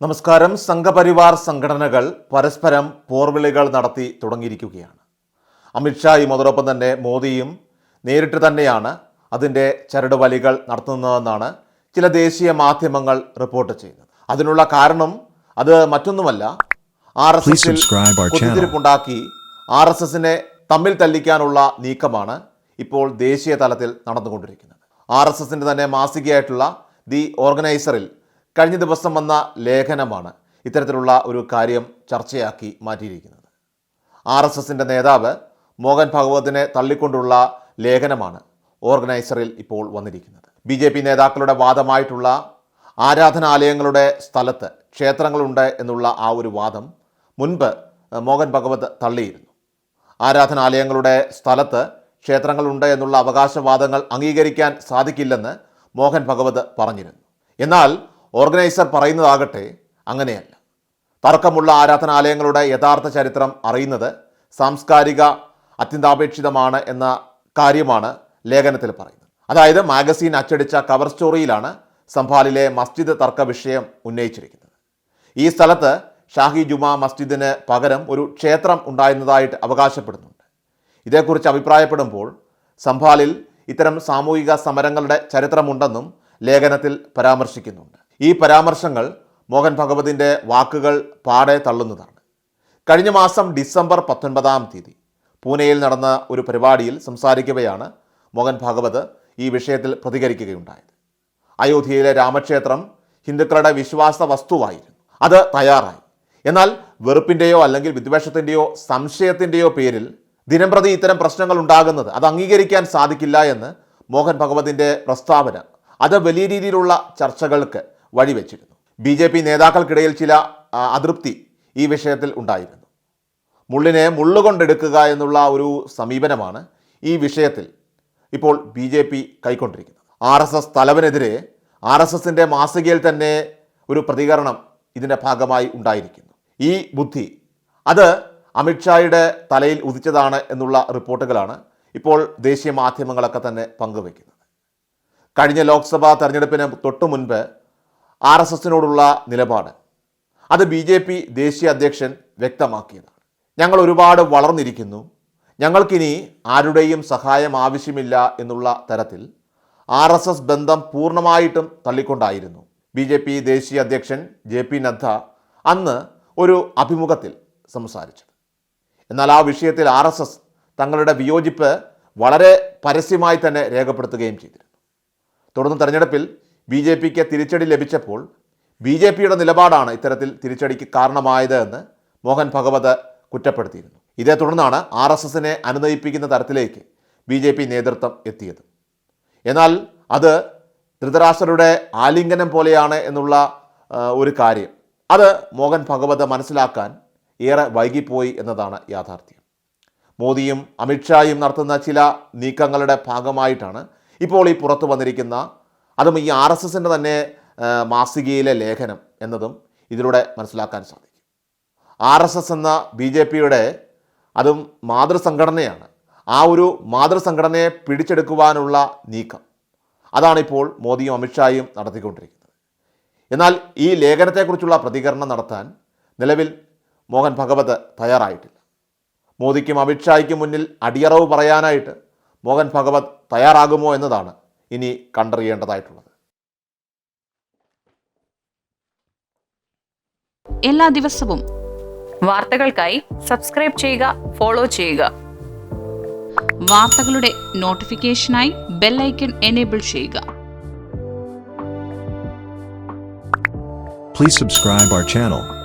നമസ്കാരം. സംഘപരിവാർ സംഘടനകൾ പരസ്പരം പോർവിളികൾ നടത്തി തുടങ്ങിയിരിക്കുകയാണ്. അമിത്ഷായും അതോടൊപ്പം തന്നെ മോദിയും നേരിട്ട് തന്നെയാണ് അതിന്റെ ചരട് വലികൾ നടത്തുന്നതെന്നാണ് ചില ദേശീയ മാധ്യമങ്ങൾ റിപ്പോർട്ട് ചെയ്യുന്നത്. അതിനുള്ള കാരണം അത് മറ്റൊന്നുമല്ല. ആർ എസ് എസിൽ ഒത്തിരിപ്പുണ്ടാക്കി കുത്തിരിപ്പുണ്ടാക്കി ആർ എസ് എസിനെ തമ്മിൽ തല്ലിക്കാനുള്ള നീക്കമാണ് ഇപ്പോൾ ദേശീയ തലത്തിൽ നടന്നുകൊണ്ടിരിക്കുന്നത്. ആർ എസ് എസിന്റെ തന്നെ മാസികയായിട്ടുള്ള ദി ഓർഗനൈസറിൽ കഴിഞ്ഞ ദിവസം വന്ന ലേഖനമാണ് ഇത്തരത്തിലുള്ള ഒരു കാര്യം ചർച്ചയാക്കി മാറ്റിയിരിക്കുന്നത്. ആർ എസ് എസിന്റെ നേതാവ് മോഹൻ ഭാഗവതിനെ തള്ളിക്കൊണ്ടുള്ള ലേഖനമാണ് ഓർഗനൈസറിൽ ഇപ്പോൾ വന്നിരിക്കുന്നത്. ബി ജെ പി നേതാക്കളുടെ വാദമായിട്ടുള്ള ആരാധനാലയങ്ങളുടെ സ്ഥലത്ത് ക്ഷേത്രങ്ങളുണ്ട് എന്നുള്ള ആ ഒരു വാദം മുൻപ് മോഹൻ ഭഗവത് തള്ളിയിരുന്നു. ആരാധനാലയങ്ങളുടെ സ്ഥലത്ത് ക്ഷേത്രങ്ങളുണ്ട് എന്നുള്ള അവകാശവാദങ്ങൾ അംഗീകരിക്കാൻ സാധിക്കില്ലെന്ന് മോഹൻ ഭഗവത് പറഞ്ഞിരുന്നു. എന്നാൽ ഓർഗനൈസർ പറയുന്നതാകട്ടെ അങ്ങനെയല്ല. തർക്കമുള്ള ആരാധനാലയങ്ങളുടെ യഥാർത്ഥ ചരിത്രം അറിയുന്നത് സാംസ്കാരിക അത്യന്താപേക്ഷിതമാണ് എന്ന കാര്യമാണ് ലേഖനത്തിൽ പറയുന്നത്. അതായത് മാഗസീൻ അച്ചടിച്ച കവർ സ്റ്റോറിയിലാണ് സംഭാലിലെ മസ്ജിദ് തർക്ക വിഷയം ഉന്നയിച്ചിരിക്കുന്നത്. ഈ സ്ഥലത്ത് ഷാഹി ജുമാ മസ്ജിദിന് പകരം ഒരു ക്ഷേത്രം ഉണ്ടായിരുന്നതായിട്ട് അവകാശപ്പെടുന്നുണ്ട്. ഇതേക്കുറിച്ച് അഭിപ്രായപ്പെടുമ്പോൾ സംഭാലിൽ ഇത്തരം സാമൂഹിക സമരങ്ങളുടെ ചരിത്രമുണ്ടെന്നും ലേഖനത്തിൽ പരാമർശിക്കുന്നുണ്ട്. ഈ പരാമർശങ്ങൾ മോഹൻ ഭഗവതിന്റെ വാക്കുകൾ പാടെ തള്ളുന്നതാണ്. കഴിഞ്ഞ മാസം ഡിസംബർ പത്തൊൻപതാം തീയതി പൂനെയിൽ നടന്ന ഒരു പരിപാടിയിൽ സംസാരിക്കവെയാണ് മോഹൻ ഭാഗവത് ഈ വിഷയത്തിൽ പ്രതികരിക്കുകയുണ്ടായത്. അയോധ്യയിലെ രാമക്ഷേത്രം ഹിന്ദുക്കളുടെ വിശ്വാസ വസ്തുവായിരുന്നു. അത് തയ്യാറായി. എന്നാൽ വെറുപ്പിന്റെയോ അല്ലെങ്കിൽ വിദ്വേഷത്തിന്റെയോ സംശയത്തിന്റെയോ പേരിൽ ദിനംപ്രതി ഇത്തരം പ്രശ്നങ്ങൾ ഉണ്ടാകുന്നത് അത് അംഗീകരിക്കാൻ സാധിക്കില്ല എന്ന് മോഹൻ ഭഗവതിന്റെ പ്രസ്താവന അത് വലിയ രീതിയിലുള്ള ചർച്ചകൾക്ക് വഴിവെച്ചിരുന്നു. ബി ജെ പി നേതാക്കൾക്കിടയിൽ ചില അതൃപ്തി ഈ വിഷയത്തിൽ ഉണ്ടായിരുന്നു. മുള്ളിനെ മുള്ളുകൊണ്ടെടുക്കുക എന്നുള്ള ഒരു സമീപനമാണ് ഈ വിഷയത്തിൽ ഇപ്പോൾ ബി ജെ പി കൈക്കൊണ്ടിരിക്കുന്നത്. ആർ എസ് എസ് തലവനെതിരെ ആർ എസ് എസിന്റെ മാസികയിൽ തന്നെ ഒരു പ്രതികരണം ഇതിന്റെ ഭാഗമായി ഉണ്ടായിരിക്കുന്നു. ഈ ബുദ്ധി അത് അമിത്ഷായുടെ തലയിൽ ഉദിച്ചതാണ് എന്നുള്ള റിപ്പോർട്ടുകളാണ് ഇപ്പോൾ ദേശീയ മാധ്യമങ്ങളൊക്കെ തന്നെ പങ്കുവയ്ക്കുന്നത് കഴിഞ്ഞ ലോക്സഭാ തെരഞ്ഞെടുപ്പിന് തൊട്ടു മുൻപ് ആർ എസ് എസിനോടുള്ള നിലപാട്. അത് ബി ജെ പി ദേശീയ അധ്യക്ഷൻ വ്യക്തമാക്കിയതാണ്. ഞങ്ങൾ ഒരുപാട് വളർന്നിരിക്കുന്നു. ഞങ്ങൾക്കിനി ആരുടെയും സഹായം ആവശ്യമില്ല എന്നുള്ള തരത്തിൽ ആർ എസ് എസ് ബന്ധം പൂർണമായിട്ടും തള്ളിക്കൊണ്ടായിരുന്നു. ബി ജെ പി ദേശീയ അധ്യക്ഷൻ ജെ പി നദ്ദ അന്ന് ഒരു അഭിമുഖത്തിൽ സംസാരിച്ചത്. എന്നാൽ ആ വിഷയത്തിൽ ആർ എസ് എസ് തങ്ങളുടെ വിയോജിപ്പ് വളരെ പരസ്യമായി തന്നെ രേഖപ്പെടുത്തുകയും ചെയ്തിരുന്നു. തുടർന്ന് തെരഞ്ഞെടുപ്പിൽ ബി ജെ പിക്ക് തിരിച്ചടി ലഭിച്ചപ്പോൾ ബി ജെ പിയുടെ നിലപാടാണ് ഇത്തരത്തിൽ തിരിച്ചടിക്ക് കാരണമായത് എന്ന് മോഹൻ ഭഗവത് കുറ്റപ്പെടുത്തിയിരുന്നു. ഇതേ തുടർന്നാണ് ആർ എസ് എസിനെ അനുനയിപ്പിക്കുന്ന തരത്തിലേക്ക് ബി ജെ പി നേതൃത്വം എത്തിയത്. എന്നാൽ അത് ധൃതരാഷ്ട്രരുടെ ആലിംഗനം പോലെയാണ് എന്നുള്ള ഒരു കാര്യം. അത് മോഹൻ ഭഗവത് മനസ്സിലാക്കാൻ ഏറെ വൈകിപ്പോയി എന്നതാണ് യാഥാർത്ഥ്യം. മോദിയും അമിത്ഷായും നടത്തുന്ന ചില നീക്കങ്ങളുടെ ഭാഗമായിട്ടാണ് ഇപ്പോൾ ഈ പുറത്തു വന്നിരിക്കുന്ന അതും ഈ ആർ എസ് എസിന്റെ തന്നെ മാസികയിലെ ലേഖനം എന്നതും ഇതിലൂടെ മനസ്സിലാക്കാൻ സാധിക്കും. ആർ എസ് എസ് എന്ന ബി ജെ പിയുടെ അതും മാതൃസംഘടനയാണ്. ആ ഒരു മാതൃസംഘടനയെ പിടിച്ചെടുക്കുവാനുള്ള നീക്കം. അതാണിപ്പോൾ മോദിയും അമിത്ഷായും നടത്തിക്കൊണ്ടിരിക്കുന്നത്. എന്നാൽ ഈ ലേഖനത്തെക്കുറിച്ചുള്ള പ്രതികരണം നടത്താൻ നിലവിൽ മോഹൻ ഭഗവത് തയ്യാറായിട്ടില്ല. മോദിക്കും അമിത്ഷായ്ക്കും മുന്നിൽ അടിയറവ് പറയാനായിട്ട് മോഹൻ ഭഗവത് തയ്യാറാകുമോ എന്നതാണ് ഇനി കണ്ടറിയേണ്ടതായിട്ടുള്ളത്. എല്ലാ ദിവസവും വാർത്തകൾക്കായി സബ്സ്ക്രൈബ് ചെയ്യുക ഫോളോ ചെയ്യുക. വാർത്തകളുടെ നോട്ടിഫിക്കേഷനായി ബെല്ലൈക്കൺ എനേബിൾ ചെയ്യുക. Please subscribe our channel.